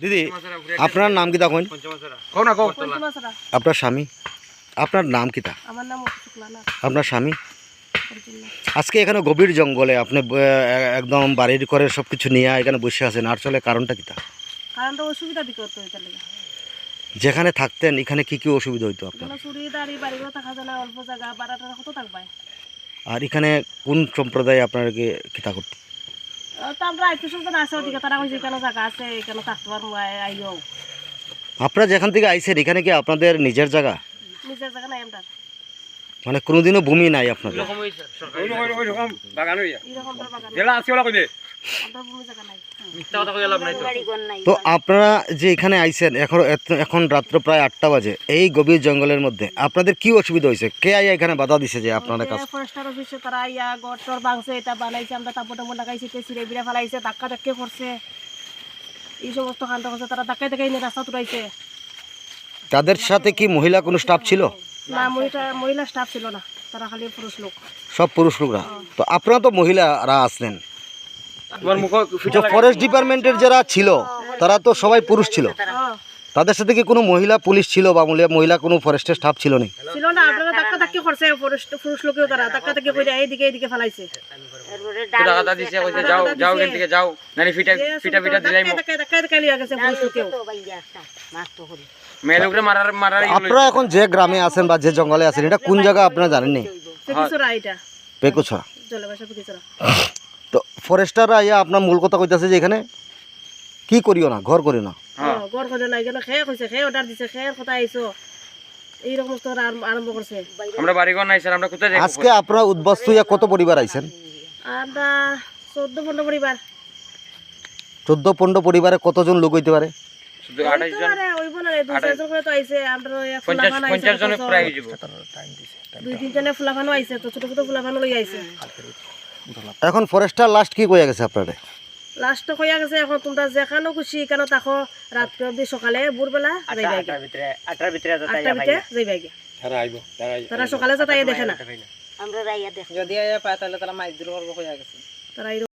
দিদি আপনার নাম কিতা কইন কও না কও। পঞ্চমাসরা আপনার স্বামী? আপনার নাম শুক্লা না আপনার স্বামী? আজকে এখানে গভীর জঙ্গলে আপনি একদম বাড়ির করে সব কিছু নিয়ে এখানে বসে আছেন। আর চলে কারণটা কিতা কারণটা অসুবিধা দিকে হতো যেখানে থাকতেন এখানে কি কি অসুবিধা হইতো আপনার? আর এখানে কোন সম্প্রদায় আপনাকে কিতা করতো তো আমরা আছে ওদিকে যে কেন জায়গা আছে আপনারা যেখান থেকে আইছেন, এখানে কি আপনাদের নিজের জায়গা? মানে কোনোদিনও ভূমি নাই আপনাদের? তো আপনারা যে এখানে আইছেন এখন এখন রাত্র প্রায় আটটা বাজে। এই গভীর জঙ্গলের মধ্যে আপনাদের কি অসুবিধা হয়েছে? কে আইয়া এখানে বাধা দিছে যে আপনাদের কাছে ফরেস্টার অফিসে তারা ইয়া গড় টর ভাঙছে এটা বানাইছে আমরা তে সিরে ফেলাইছে ধাক্কা ধাক্কে করছে। এই সমস্ত কাণ্ড করছে তারা ধাক্কাই ধাক্কাই নিয়ে রাস্তা তুলাইছে। তাদের সাথে কি মহিলা কোনো স্টাফ ছিল? না মহিলা মহিলা স্টাফ ছিল না তারা খালি পুরুষ লোক। সব পুরুষ লোকরা। তো আপনারা তো মহিলারা আসলেন ফরেস্ট ডিপার্টমেন্টের যারা ছিল তারা তো সবাই পুরুষ ছিল। হ্যাঁ। তাদের সাথে কি কোনো মহিলা পুলিশ ছিল বা মহিলা- কোনো ফরেস্টের স্টাফ ছিল না ছিল না আপনারা ধাক্কা ধাক্কি করছে ফরেস্ট পুরুষ লোকেও তারা। ধাক্কা ধাক্কি করে এইদিকে এইদিকে ফেলাইছে। টাকা দিছে কইছে যাও যাও এখান থেকে যাও। নানি ফিটা ফিটা ফিটা দিলাই ধাক্কায় ধাক্কায় ধাক্কায় লিয়ে গেছে পুরুষ লোকেও। মেয়ে লোকরে মারার মারার আপনারা এখন যে গ্রামে আছেন বা যে জঙ্গলে আছেন এটা কোন জায়গা আপনারা জানেন নি পেকিছড়া এটা। পেকুছড়া। জলবাসা পেকিছড়া। ফরেস্টাররা ইয়া আপনার মূল কথা কইতাছে যে এখানে কি করিও না ঘর করিও না। হ্যাঁ। গড় খোঁজে নাই খেয়ে কইছে খেয়ে অর্ডার দিছে খেয়ে কথা আইছো? এইরকম আরম্ভ- আরম্ভ করছে। আমরা বাড়ি ঘর নাই স্যার আমরা কোথায় যাই আজকে আপনারা উদ্বাস্তু ইয়া কত পরিবার আইছেন? আমরা চোদ্দ পনেরো পরিবার। চোদ্দ পনেরো পরিবারে কতজন লোক হইতে পারে? শুধু আঠাশ জন? না করে তো আইছে আমরা পঞ্চাশ ফুলাফান আইছে পঞ্চাশ জনের প্রায় যাব দুই তিনজনে ফুলাফানো আইছে তো ছোট ছোট ফুলাফানো লই আইছে। এখন ফরেস্টার লাস্ট কি কইয়া গেছে আপনারে? লাস্ট কইয়া গেছে এখন তোমরা যেখানে খুশি কেন তাকো রাত্রে অব্দি সকালে ভোরবেলা যাইবা গিয়া আটটার ভিতরে আটটা ভিতরে যাইবা কি তারা আইবো তারা সকালে যাতাই দেখে না। আমরা রাইয়া দেখ। যদি আয়া পায় তাহলে তারা মাছ দূর করব হয়ে গেছে। তারা